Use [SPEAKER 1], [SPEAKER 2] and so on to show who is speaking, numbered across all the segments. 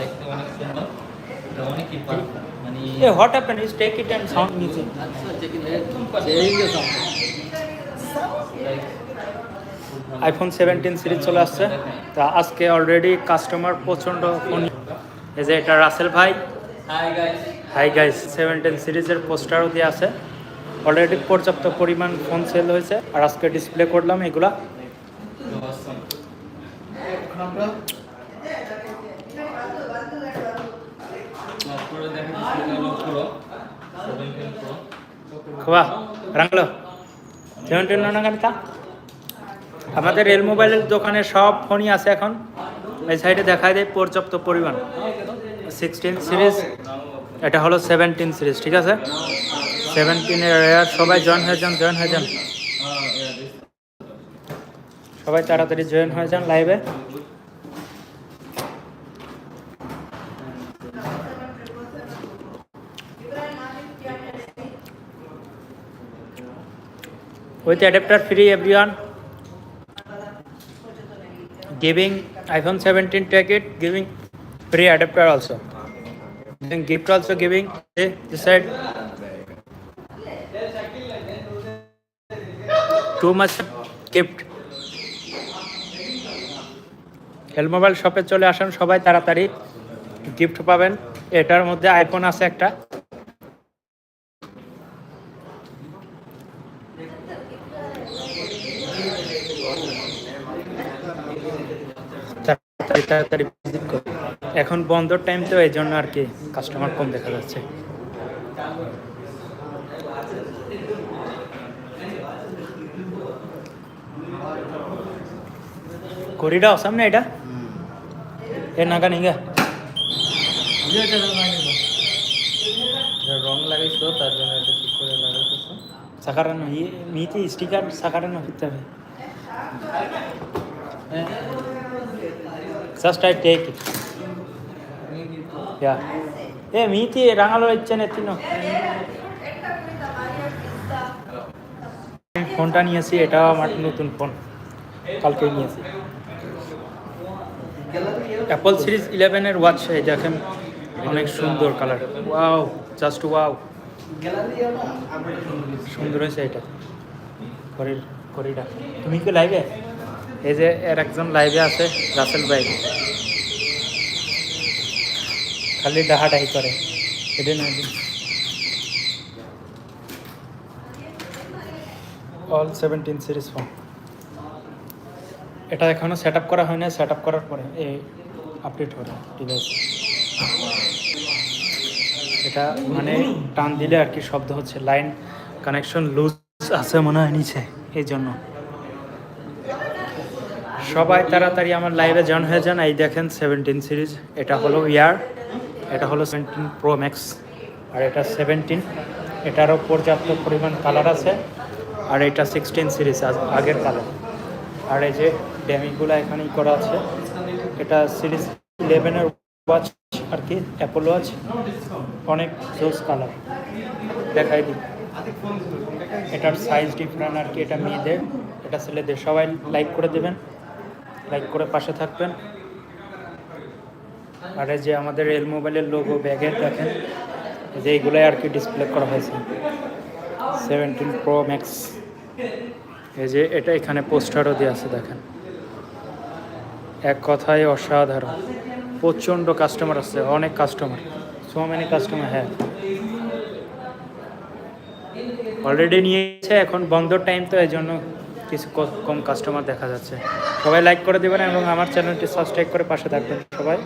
[SPEAKER 1] দেখতে অনেক সুন্দর মানে একদম পারফেক্ট
[SPEAKER 2] আইফোন সেভেন্টিন সিরিজ চলে আসছে। তা আজকে অলরেডি কাস্টমার প্রচণ্ড ফোন এই যে এটা রাসেল ভাই।
[SPEAKER 1] Hi guys
[SPEAKER 2] hi guys seventeen সিরিজের পোস্টারও দিয়ে আছে। অলরেডি পর্যাপ্ত পরিমাণ ফোন সেল হয়েছে। আর আজকে ডিসপ্লে করলাম এগুলা। আমাদের রেল মোবাইলের দোকানে সব ফোনই আছে এখন। এই সাইডে দেখায় দেয় পর্যাপ্ত পরিমাণ। সিক্সটিন সিরিজ এটা হলো সেভেন্টিন সিরিজ ঠিক আছে? সেভেন্টিনের সবাই জয়েন হয়ে যান জয়েন হয়ে যান। সবাই তাড়াতাড়ি জয়েন হয়ে যান লাইভে with adapter free everyone giving iphone 17 take it giving free adapter also then gift also giving eh, this side too much gift হেল মোবাইল শপে চলে আসুন সবাই তাড়াতাড়ি গিফট পাবেন এটার মধ্যে আইফোন আছে একটা তাড়াতাড়ি করুন। এখন বন্ধর টাইম তো এই জন্য আর কি কাস্টমার কম দেখা যাচ্ছে। ঘড়িটা অসাম না এটা? এ নাগা নিগা রং লাগাইছিল তার জন্য এটা ঠিক করে লাগাইতেছে সাকারানো ইয়ে মিতে স্টিকার সাকারানো করতে হবে। জাস্ট আই টেক ইট యా ఏ మీతి రంగంలో ఇచ్చాను తిను ফোনটা নিয়ে আসি, এটা আমার নতুন ফোন। কালকে নিয়ে আসি। অ্যাপল সিরিজ ইলেভেনের ওয়াচ যাকে অনেক সুন্দর কালার ওয়াও জাস্ট ওয়াও সুন্দর হয়েছে এটা। ঘড়ির ঘড়িটা তুমি কি লাইভে এই যে এর একজন লাইভে আছে, রাসেল ভাই। খালি ডাহাডাহি করে। এটা না অল সেভেন্টিন সিরিজ ফোন এটা এখনও সেট করা হয় না সেট করার পরে এই আপডেট হবে। ডিভাইস এটা মানে টান দিলে আর কি শব্দ হচ্ছে লাইন কানেকশন লুজ আছে মনে হয় নিচে এই জন্য সবাই তাড়াতাড়ি আমার লাইভে জয়েন হয়ে যান। এই দেখেন সেভেন্টিন সিরিজ এটা হলো ইয়ার, এটা হলো সেভেন্টিন প্রো ম্যাক্স আর এটা সেভেন্টিন এটারও পর্যাপ্ত পরিমাণ কালার আছে, আর এটা সিক্সটিন সিরিজ আগের কালার আর এই যে ড্যামিগুলো এখানেই করা আছে, এটা সিরিজ ইলেভেনের ওয়াচ আর কি অ্যাপল ওয়াচ অনেক জোস কালার দেখাই দিই। এটার সাইজ ডিফারেন্ট আর কি, এটা মেয়েদের। এটা ছেলেদের। সবাই লাইক করে দেবেন। লাইক করে পাশে থাকবেন। আর যে আমাদের রেল মোবাইলের লোগো ব্যাগে দেখেন যে এইগুলোই আর কি ডিসপ্লে করা হয়েছে। সেভেন্টিন প্রো ম্যাক্স এই যে এটা এখানে পোস্টারও দিয়ে আছে, দেখেন। এক কথায় অসাধারণ। প্রচণ্ড কাস্টমার আছে, অনেক কাস্টমার সো মেনি কাস্টমার হ্যাঁ। অলরেডি নিয়েছে, এখন বন্ধর টাইম তো এই জন্য কিছু কম কাস্টমার দেখা যাচ্ছে। সবাই লাইক করে দেবেন এবং আমার চ্যানেলটি সাবস্ক্রাইব করে পাশে থাকবেন সবাই।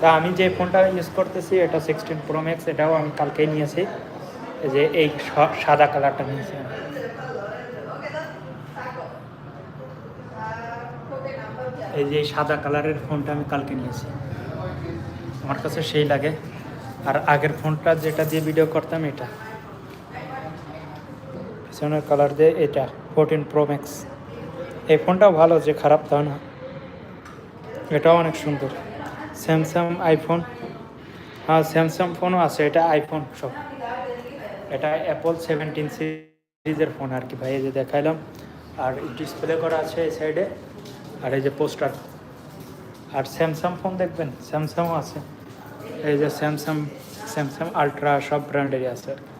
[SPEAKER 2] তা আমি যে ফোনটা ইউজ করতেছি, এটা সিক্সটিন প্রো ম্যাক্স এটাও আমি কালকেই নিয়েছি। যে এই সাদা কালারটা নিয়েছি এই যে সাদা কালারের ফোনটা আমি কালকে নিয়েছি। আমার কাছে সেই লাগে। আর আগের ফোনটা যেটা দিয়ে ভিডিও করতাম এটা। পিছনের কালার দিয়ে এটা ফোরটিন প্রো ম্যাক্স এই ফোনটাও ভালো যে খারাপ তাও না। এটাও অনেক সুন্দর। স্যামসাং আইফোন হ্যাঁ স্যামসাং ফোনও আছে, এটা আইফোন সব। এটা অ্যাপল সেভেন্টিন সিরিজের ফোন আর কি ভাই, এই যে দেখাইলাম। আর ডিসপ্লে করা আছে এই সাইডে আর এই যে পোস্টার। আর স্যামসাং ফোন দেখবেন? স্যামসাংও আছে। এই যে স্যামসাং স্যামসাং আলট্রা সব ব্র্যান্ডেরই আছে। আর কি।